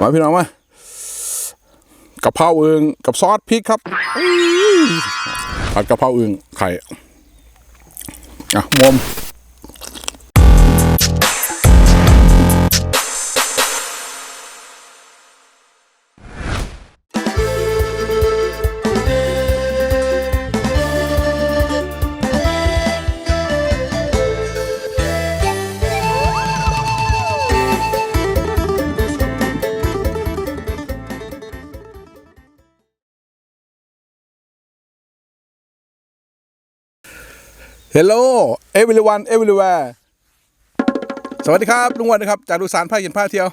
มาพี่น้องมากะเพราอึงกับซอสพริกครับผัดกะเพราอึงไข่อะมวม Hello everyone everywhere สวัสดีครับ ลุงวันนะครับ จากดูสารผ้าเย็นผ้าเที่ยว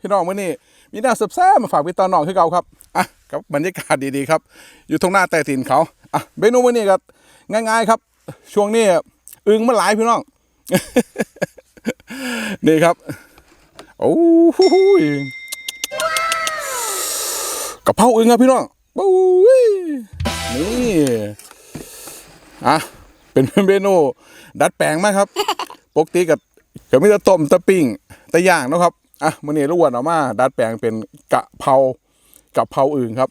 พี่น้องมื่อนี้มีหน้าสับแซ่มาฝากพี่ตอนน้องคือเก่าครับ อะกับบรรยากาศดีๆครับ อยู่ตรงหน้าแต่ตีนเขา อะเมนูมื่อนี้ก็ง่ายๆครับ ช่วงนี้อึงมันหลายพี่น้อง นี่ครับ โอ้โหยกะเพราอึงครับพี่น้องนี่ อะ เป็นเมนูดัดแปลงมากครับ ปกติกับก็มีแต่ต้มแตะปิ้งแตะย่างเนาะครับอะมื้อนี้ลูกอ้วนเอามา ดัดแปลงเป็นกะเพรากะเพราอึ่งครับ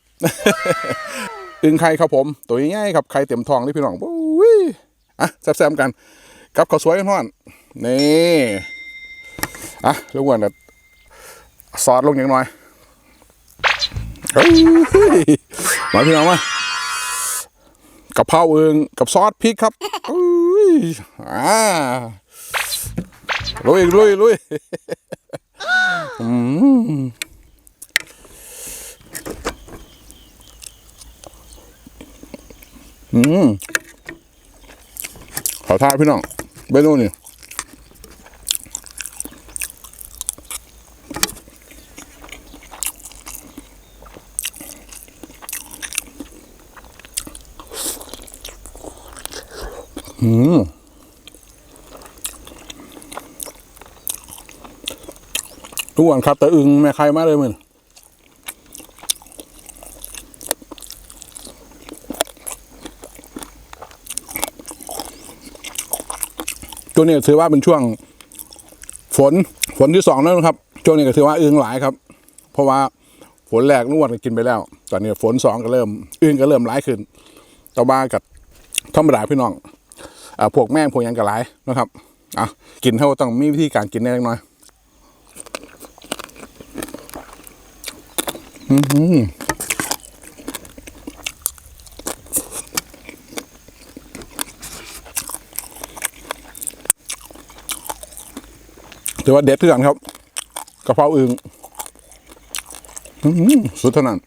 อึ่งไข่ครับผม ตัวง่ายๆครับไข่เต็มท้องเลยพี่น้องปุ้ยอะแซ่บๆกัน กับข้าวสวยกันท่อนนี่อะลูกอ้วนก็ซอสลงอย่างน้อยเฮ้ยมาพี่น้องมา กะเพราเองกับซอสพริกครับอุ้ยอ่าลุยลุยลุยอืมอืมขอทานพี่น้องเมนูนี่ อืมทุกวันครับ แต่อึงแม่ใครมาเลยมึงตัวนี้ถือว่าเป็นช่วง ฝนฝนที่สองแล้วนะครับช่วงนี้ก็ถือว่าอึงหลายครับ เพราะว่าฝนแรกนวดก็กินไปแล้ว ตอนนี้ฝนสองก็เริ่มอึงก็เริ่มหลายขึ้นต่อมากับธรรมดาพี่น้อง พวกแม่พวกยังกระไรนะครับอะกินเท่าต้องมีวิธีการกินแน่เล็กน้อยอื้อหือถือว่าเด็ดทุกอย่งครับกระเพราอึ่งอื้อหือสุดเท่านั้น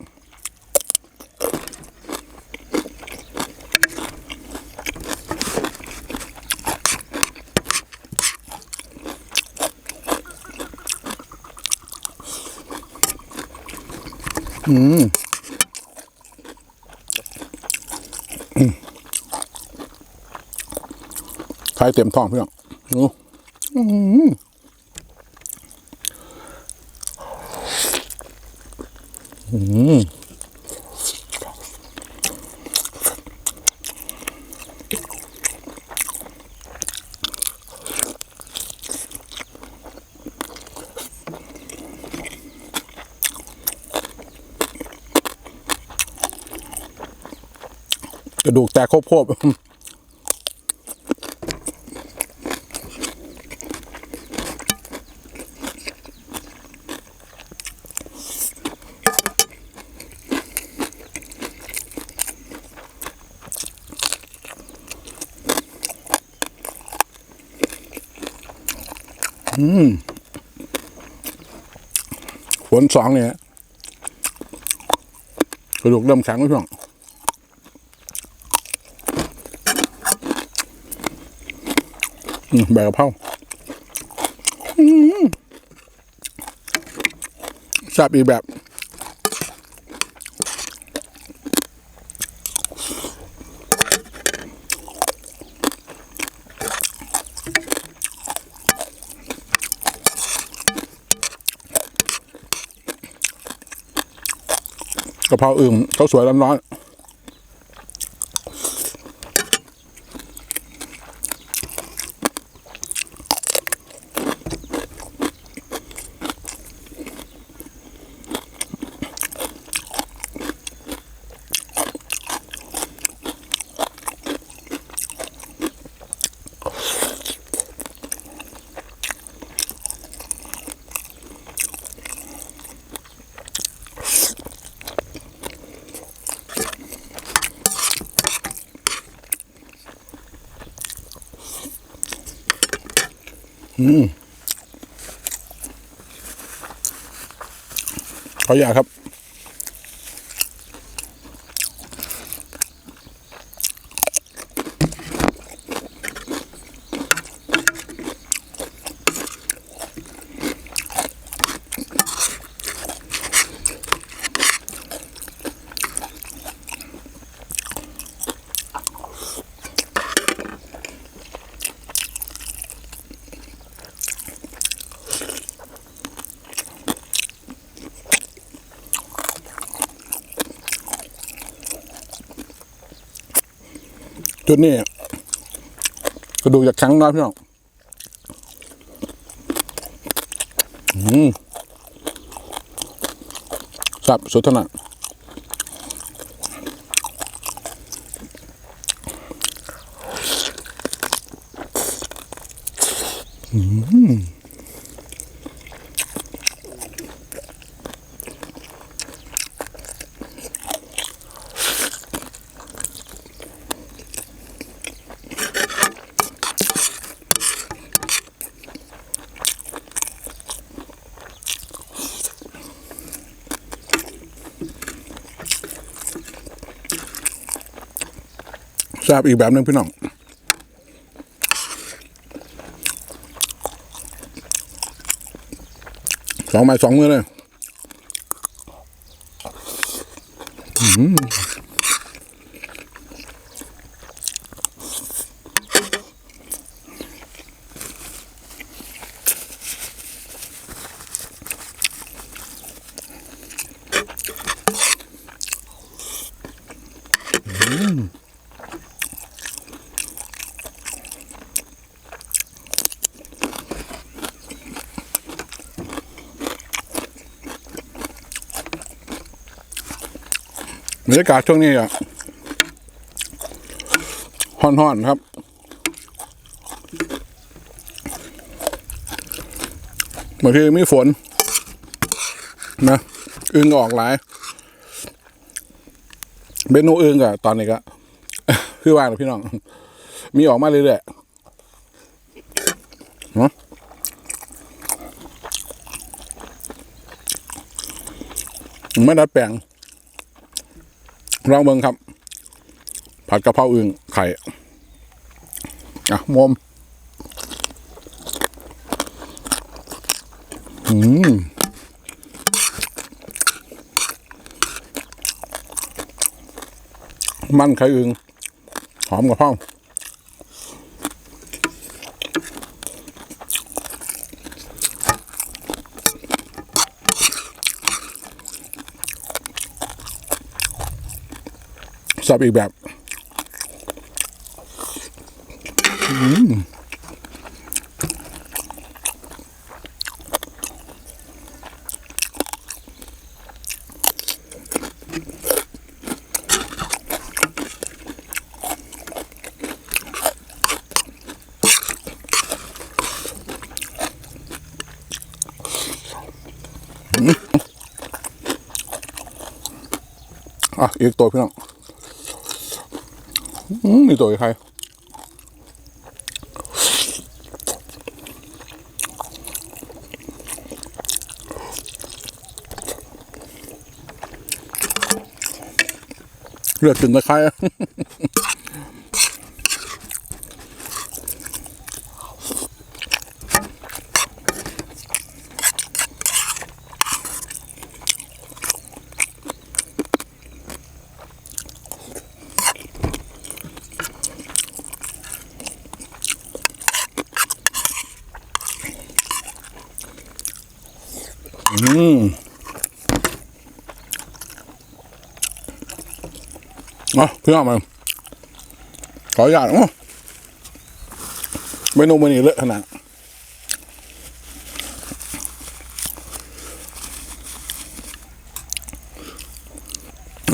อืมใครเต็มท้องเพื่อนดูอืมอืม ระดูกแตกโคบอืมฝนสองเนี่ยกระดูกเริ่มแข็งแล้วช่วงอืม ใบกะเพราอืมแซ่บอีกแบบกะเพราอึ่งข้าสวยร้อนอื ขออยากครับ จุดนี้กระดูกจากครั้งน้อยพี่น้องอืมสับสุดถนัดอืม บอีกแบบหนึ่งพี่น้องสองไม้สองมือเลย อืม บรรยากาศช่วงนี้อะฮ้อนๆครับบางทีมีฝน นะอึงออกหลายเมนูอึงก็ตอนนี้ก็คือว่าน่ะพี่น้อง มีออกมาเรื่อยๆเนาะไม่ดัดแปลง ลองเบิ่งครับ ผัดกะเพราอึ่งไข่ อะมอมอืมมันไข่อึ่งหอมกะเพรา สับอีกแบบอะอีกตัวพี่น้อง มมีตัวใครเลือดถึงตะไคร้ อืมเอพี่น้องมาขออนุญาตโอ้เมนูมันนี่เลอะขนาด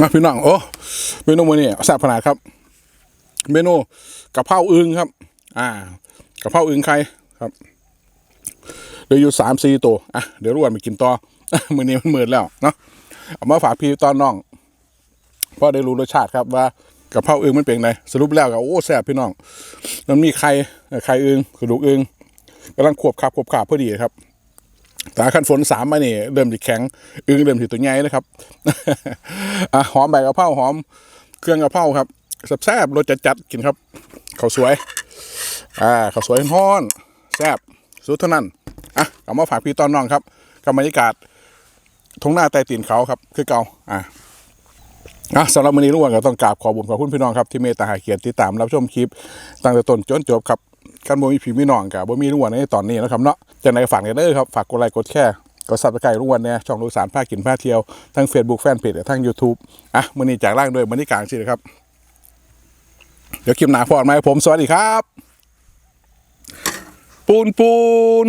อะพี่น้องโอ้เมนูมันนี่แซ่บขนาดครับ เมนูกะเพราอึงครับ อ่ากะเพราอึงไข่ครับ เหลืออยู่สามสี่ตัวอะเดี๋ยวรวนไปกินต่อมือนี้มันมืดแล้วเนาะเอามาฝากพี่ตอนน้องเพราะได้รู้รสชาติครับว่ากะเพราอึงมันเป็นไงสรุปแล้วก็โอ้แซ่บพี่น้องมันมีไข่ไข่อึงกระดูกอึงกำลังขวบขาบขวบขาบพอดีครับแต่ขั้นฝนสามมาเนี่ยเริ่มจะแข็ง อึ้งเริ่มถือตัวใหญ่นะครับอะหอมใบกะเพราหอม เครื่องกะเพราครับแซ่บรสจัดๆกินครับข้าวสวย อ่าข้าวสวยฮ้อนแซ่บสุดเท่านั้น อะเอามาฝากพี่ตอนน้องครับกับบรรยากาศทงหน้าใต้ตีนเขาครับ คือเก่าอะอะสำหรับวันนี้ลุงวันก็ต้องกราบขอบุญขอบคุณพี่น้องครับที่เมตตาหาเกียรติติดตามรับชมคลิปตั้งแต่ต้นจนจบครับกันบ่มีพี่มีน้องกับบ่มีลุงวันในตอนนี้นะครับเนาะจังไดฝากกันเด้อครับฝากกดไลค์กดแชร์กดซับสไครต์ลุงวันเนี่ยช่องลูกสารผ้ากินผ้าเที่ยวทั้ง Facebook แฟนเพจและทั้ง YouTube อะมื้อนี้จากล่างด้วยบรรยากาศสิครับ เดี๋ยวคลิปหนาพอดมาให้ผมสวัสดีครับ ปูนปูน